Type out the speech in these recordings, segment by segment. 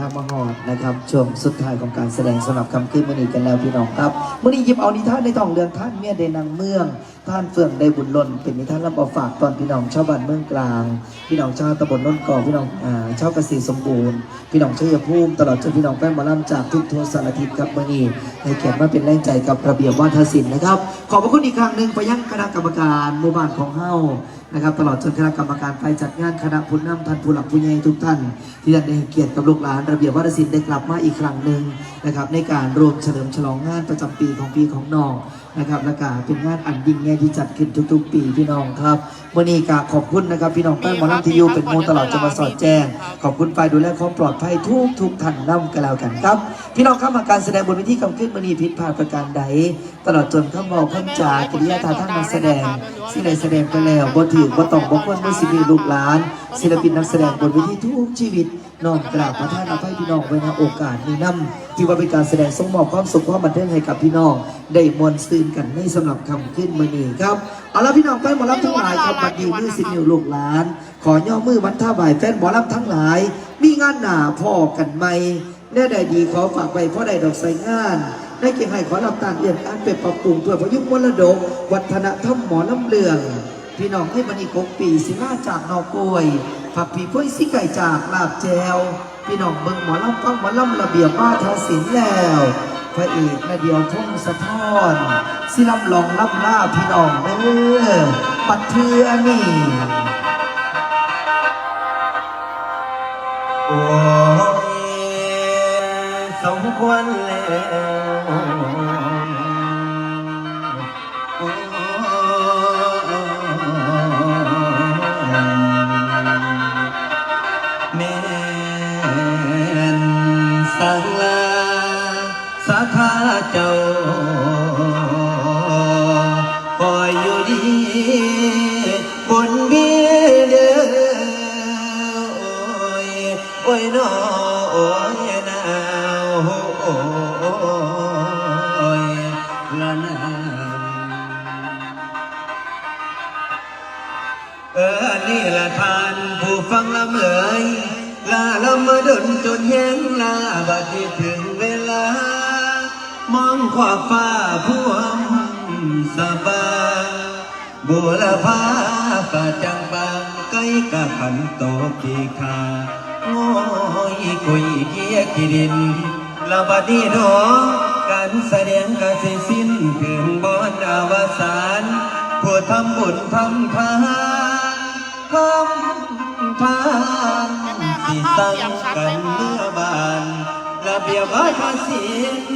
ทางมาหอดนะครับช่วงสุดท้ายของการแสดงสำหรับคำขึ้นมณีกันแล้วพี่น้องครับมือนีหยิบเอานิทานในท้องเรื่องท่านเมียเดนางเมือง ท่านเฟื่องได้บุญล้นเป็นนิทานลำบาฝากตอนพี่น้องชาวบ้านเมืองกลาง พี่น้องชาวตำบลโนนกอพี่น้องชาวเกษตรสมบูรณ์ พี่น้องชัยภูมิตลอดจนพี่น้องแป้งมาล่ำจากทุกทั่วสารทิศครับมื่อนี้ให้เกียรติมาเป็นแรงใจกับระเบียบวัฒนศิลป์นะครับ ขอบพระคุณอีกครั้งหนึ่งไปยังคณะกรรมการหมู่บ้านของเฮานะครับตลอดจนคณะกรรมการฝ่ายจัดงานคณะผู้นำท่านผู้หลักผู้ใหญ่ทุกท่าน ที่ได้ให้เกียรติกับลูกหลานระเบียบวัฒนศิลป์ได้กลับมาอีกครั้งหนึ่งนะครับในการรวมเฉลิมฉลองงานประจำปีของปีของน้อง นะครับและก็เป็นงานอันยิ่งใหญ่ที่จัดขึ้นทุกๆ ปีพี่น้องครับวันนี้ก็ขอบคุณนะครับพี่น้องแป้งหมอลำที่อยู่เป็นโมตลอดจะมาสอดแจ้ง ขอบคุณฝ่ายดูแลความปลอดภัยทุกทุกๆท่านนำกันแล้วกันครับ พี่น้องครับมาการแสดงบนเวทีกำขึ้นมณีผิดพลาดประการใด ตลอดจนข้ามบอกข้ามจากิริยาท่าทางนักแสดงสิ่งใดแสดงไปแล้วบ่ถือบ่ต้องบ่ควรบ่สิมีลูกหลาน ศิลปินนักแสดงบนเวทีทุกชีวิต น้อมกราบประทานอภัยพี่น้องไว้ในโอกาสนี้นํที่ว่าเป็นการแสดงสงมอบความสุขความบันเทิงให้กับพี่น้องได้มวลซื่นกันในสำหรับคำขึ้นมือนี้ครับเอาละพี่น้องแฟนหมอลำทั้งหลายครับบัดนี้มือสินิ้วลูกหลาน ขอย่อมือวันท่าบ่ายแฟนหมอลำทั้งหลาย มีงานหนาพ่อกันไหมแน่ใดดีขอฝากไปเพราะใดดอกใส่งานได้เกี่ยงให้ขอรับตาเอียมอันเป็นปรับปรุงเพื่อประยุกมรดก วัฒนธรรมหมอลำเลืองพี่น้องให้บันีกกปีสิมาจากนอกกล้วย ผักผีพ้วยสิไก่จากลาบแจว พี่น้องเบิ่งหมอลำฟังหมอลำระเบียบมาทศิลแล้วพระเอกนาเดียวทงสะท้อนสิลำลองลำล่าพี่น้องเด้อปัดเทือนี่โอ้ยสมควรแล้ว มองขวาฟ้าพวมสบายบุรพาปะจังบางใกล้กับขันโตกีคาโง่ยกุยเกียกิดินละบัดนี้เนาะการแสดงกสิสิ้นถึงบอนอวสานผู้ทำบุญทำทานทำทานสิสั่งกันเมื่อบาน ระเบียบวัฒนศิลป์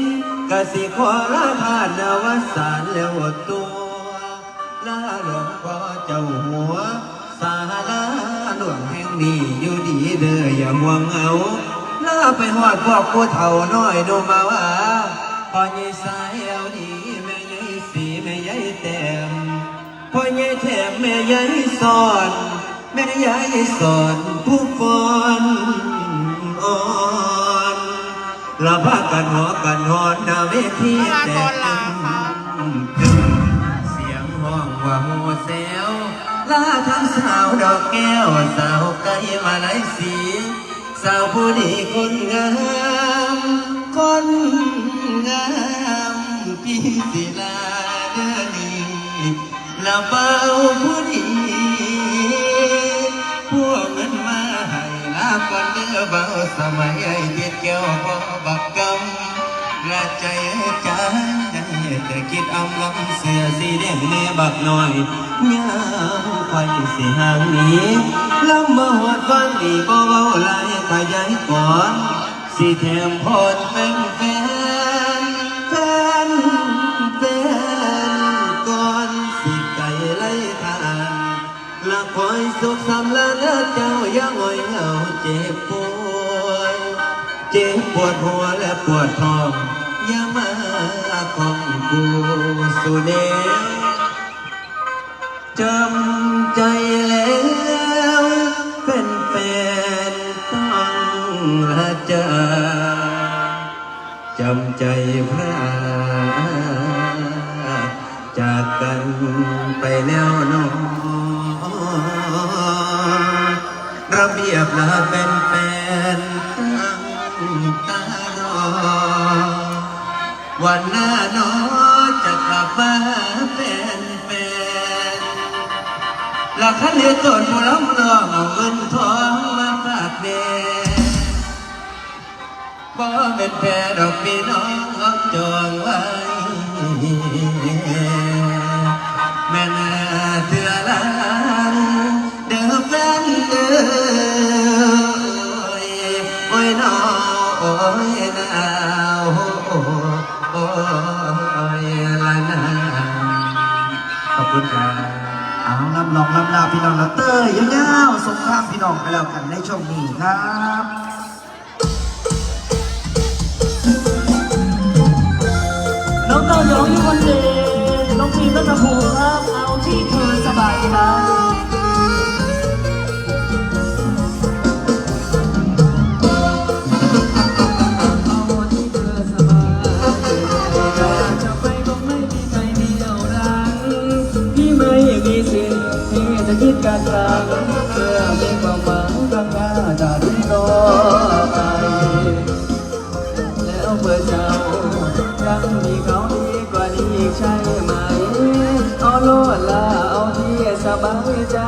กสิขอลาทานอวสานแล้วตัวลาหลวงพ่อเจ้าหัว สาลาหลวงแห่งนี้อยู่ดีเด้ออย่าห่วงเอาลาไปหอดพวกผู้เฒ่าน้อยโนมาว่าพ่อใหญ่สายเอาดีแม่ใหญ่สีแม่ใหญ่แต้มพ่อใหญ่แถมแม่ใหญ่สอน แม่ใหญ่สอนผู้ฟอนอ่อ ละพากันหอกันหอนหน้าเวทีแต่ตึงตึงเสียงห้องว่าโมเซลลาทั้งสาวดอกแก้ว สาวไก่มาไลายสี สาวผู้ดีคนงามคนงามพี่ศิลาเดอนีละเบาผู้ดี คนเด้อเบาสมัยไอ้เด็ดแก้วพอบักกำละใจใจแต่คิดอำลำเสือสีแดงเน่บักหน่อยยามไฟสีหางนี้ลำมาหอดฟันดีบ่เว้าหลายขยายก่อนสีแถมพอดเป็นแฟ ละคอยสุขสำลาเนื้อเจ้าอย่าอ่อยเหงาเจ็บปวด เจ็บปวดหัวและปวดท้องอย่ามาของกูสุเดจำใจแล้วเป็นแฟนต้องละจาจำใจพระจากกันไปแล้วน้อง ระเบียบลาเป็นแฟนตั้งตารอ วันหน้าน้อจะกลับมาเป็นแฟนหลักขันเดียตนผู้ล้ำลองเอาเงินทองมาฝากแม่บ่เป็นแฟนดอกพี่น้องจองไว้ อาลำลองลำลาพี่น้องลาเต้ยยาวๆสงครามพี่น้องไปแล้วกันในช่วงนี้ครับน้องเต้ายองอยู่คนเดียวน้องพีมรัตภูมิครับเอาที่เธอสบายใจ การกลางเพื่อมีความหวังข้างาจะดิ้นรนไป แล้วเพื่อเจ้ายังมีเขาดีกว่านี้อีกใช่ไหม เอาโลดลาเอาที่สบายใจ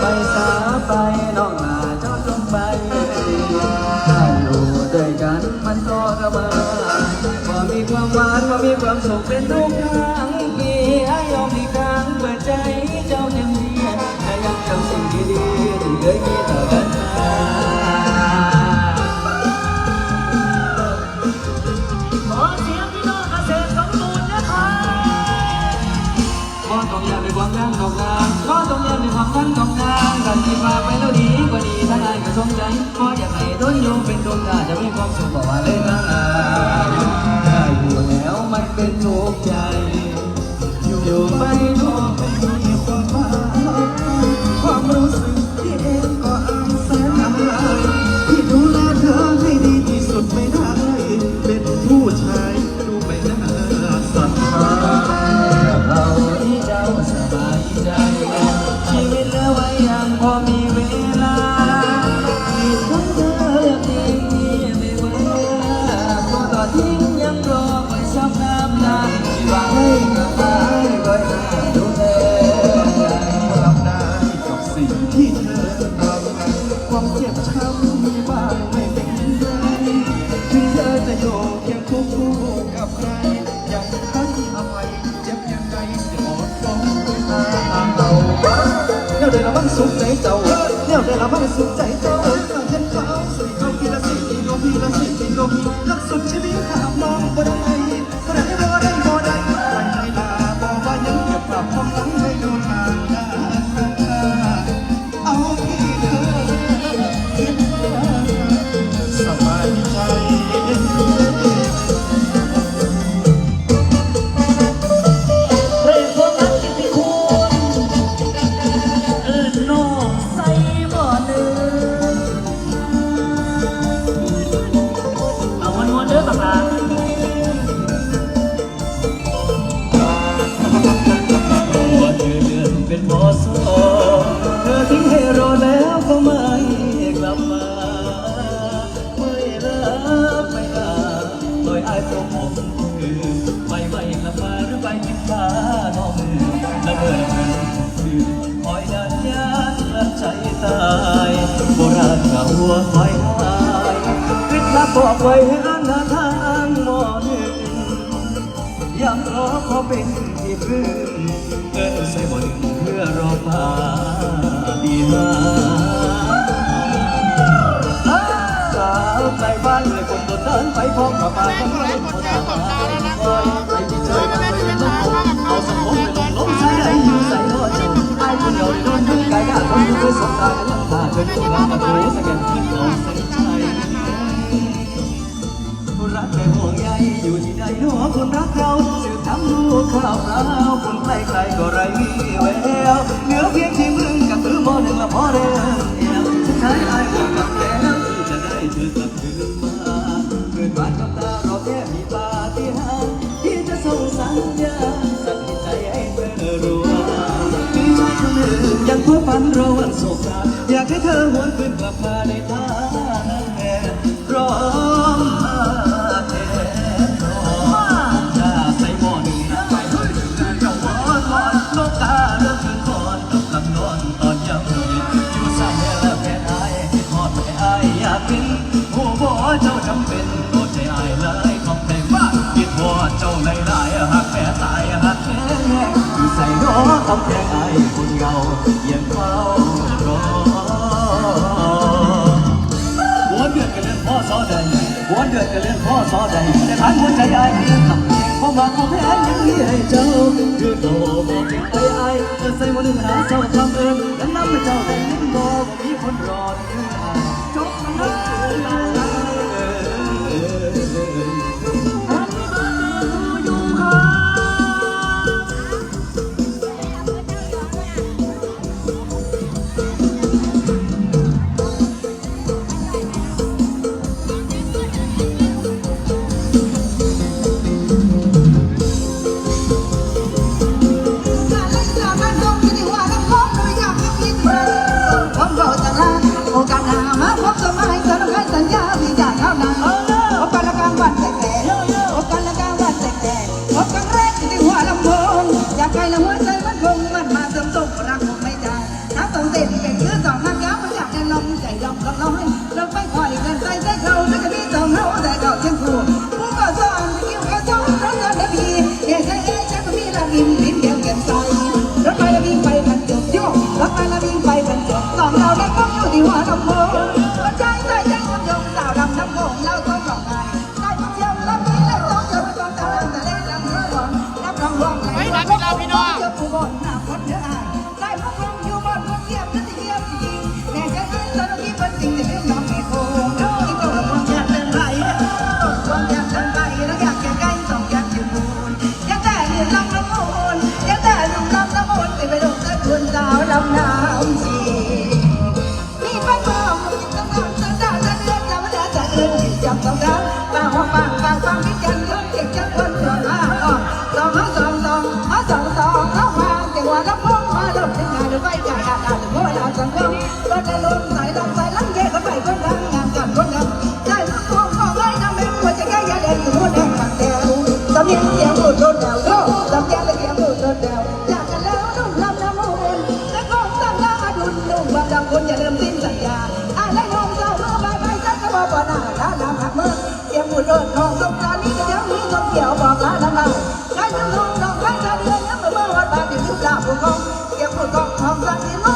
ไปสาไปน้องลาเจ้าจงไปถ้าอยู่ด้วยกันมันก็ระบาพอมีความหวานพอมีความสุขเป็นทุกครั้งที่ให้ยอมอีกครั้งเปิดใจ เคยมีต่อกันมาขอเสียงพี่น้องเกษตรสมบูรณ์นะครับขอต้องอย่าไปความงานของงานขอต้องอย่าไปความงานของงานกันที่พาไปแล้วดีกว่าดีถ้าได้ก็สมใจขออยากให้ต้นโยงเป็นดวงตาจะมีความสุขบอกว่าเลยนะได้อยู่แล้วมันเป็นทุกข์ สุดชีวิตถามน้องบ่ไโดยอายตัวผมคือไปไม่ลับมาหรือไปกินข้าน้องละเมอเงินคือคอยดันยานละใจตายโบราณเขาหัวคอยหายคิดลับบอกไว้ให้อันหน้าทางมอหนึ่งยังรอขอเป็นที่พึ่งเกินใส่บนเพื่อรอฟ้าดีมา เลยคนตัวเดินไปพร้อมกับมาทั้งเรื่องคนตาใจที่เจอกันเลยต้องคงเอาสมองไปลงล้มใส่ไหนอยู่ใส่รอดเจ้าไอ้คนเดียวโดนดึงกายกาคนอยู่ด้วยสบตากันลำบากเกินตัวมาถูสแกนขึ้นลองใส่ใจรักแต่ห่วงใยอยู่ที่ใดหนอคนรักเราสืบทำลูกข่าวเราคนใกล้ใครก็ไรมีแววเหลือเพียงที่มึง สัตใจให้เธอรู้มีชายคนหนึ่งยังพัวพันระวังโศกาอยากให้เธอหวนคืนกลับมาในทา อใดแต่ทานหัวใจอายเพียงคงเพีางบ่มาบ่แพ้ยังมีให้เจ้าคือโตบ่เป็นไอาเออใส่บ่ลืมหาเจ้าจำเอิญและนำเจ้าได้ยินบ่บ่มีคนรอถึงอา บน ก็จล้นไหลลำไหลลำเย่ก็ไปก็ดังงานกันก็ดังได้ลูกทองทองไว้น้ม่วใจแก่ยาแดงอยู่แดงปากแดงตำเนีงเสียงหูโดนแดวโย่ตำแก่เลยเสียงหูโดนแดวอยากกันแล้วนุ่มลำน้ำมูลและก็ตั้งหน้าดุนนุ่มความดำคนอย่าลืมสิ้นสัญญาอ้ายและน้องสาวเมื่อไปไปจักก็บอกว่าหน้าตาดำหักเมื่อเสียงหูโดนทองสงกรานต์นี้ก็เดี๋ยวนี้ต้องเขียวบอกลาทำไมใครทำทงดอกไม้ชาเดือนยังเมื่อวันบาดเดือดกดาบุกองเสี่ยงหูกองทองสันนิโล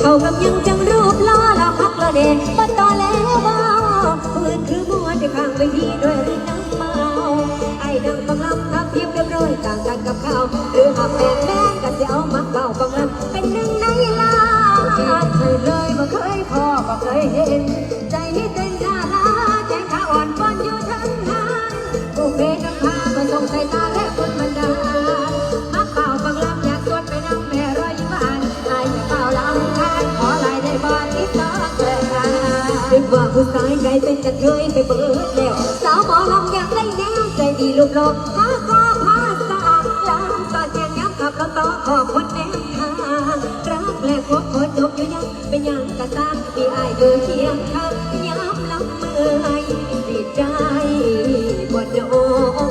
เข้ากับยังจังรูปล้อละพักละเดนปัดต่อแล้วว่าปืนคือมัวที่ข้างไปทีด้วยรินน้ำเมาไอ้ดังบังลำทับเทียบเรียบร้อยต่างกันกับเขาหรือหักแม่แม่ กายไกลเป็นกันเคยไปเบิดแล้วสาวหมอลำอยากได้แนวใจดีลูกโลอกหาข้อพาสะอาดลำตอนแข่งย้ำขับรถต่อขอบคนแนมทางรักแลกพบพอจบอยู่ยังเป็นยังกระตามมีอายอยู่เคียงข้างย้ำลำเมื่อยดีใจบ่โดน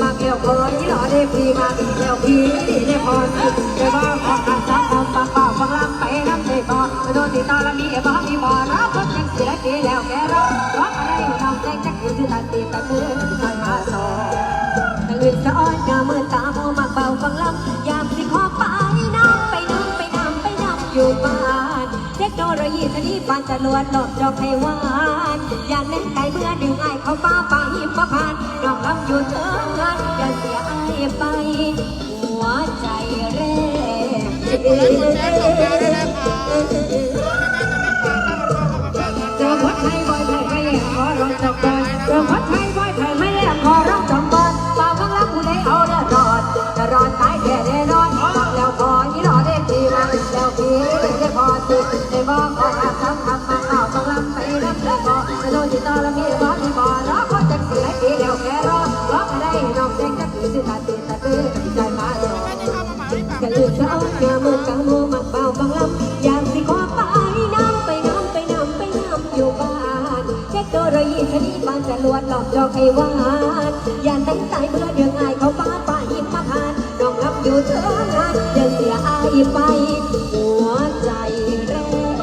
มาแก้วคอยหล่อได้พีมาแก้วพีได้พอสิได้บ้าขอการสังคมปากเปล่า โดนติดต่อละมีบ่มีบ่รับคนยังสิได้ปีแล้วแกร้องร้องอะไรน้องแจ้งจักอที่ตัดตีตัดมือทางมาสองตะลึงสะอ้อนหน้ามือตาโมมาเป่าฟังลำยามสิขอไปน้ำไปน้ำไปน้ำไปน้ำอยู่บ้านเทคโนโลยีชนิดปานจรวดหลอกจอกให้หวานอย่าเน้นไก่เมื่อดึงไอเขาป้าป่าหิมพานน้องลำอยู่เถิงงานอย่าเสียไอไป หัวใจแรกเจอค นไทยบ่อยไทยไม่แย่ขอร้องจำบอนเจอคนไทยบ่อยไทยไม่แย่ขอร้องจำบอนป่าฟังแล้วผู้ใดเอาเดือดร้อนจะรอนตายแค่แน่นอนแล้วขอยี่หล่อได้ทีมาแล้วพี่ได้พอทีได้บอกขอทำคำคำมาเข่าฟังลำไปน้ำใจบ่จะโดนติดต่อล้วมีบ่มีบ่รอคนจะเสียทีเดียวแค่รอรออะไรน้องแจ้งจะถือสิตาตีตาตื้อใจมาหลอกกะลืมเช้าเมื่อมือกะโมมักเบา รอยีชนีบานจะลวดหลอกจอกให้วานอย่าต่งใจเพื่อเดืองอายเขาบ้านป่าหิมมาทานนองรับอยู่เธองานยัาเสียอายไป หัวใจแรง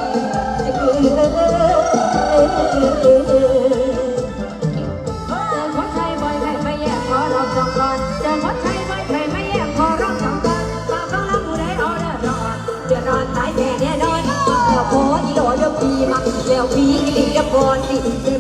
ขอที่รอเรื่องพี่มาแล้วพี่เรียกก่อนสิ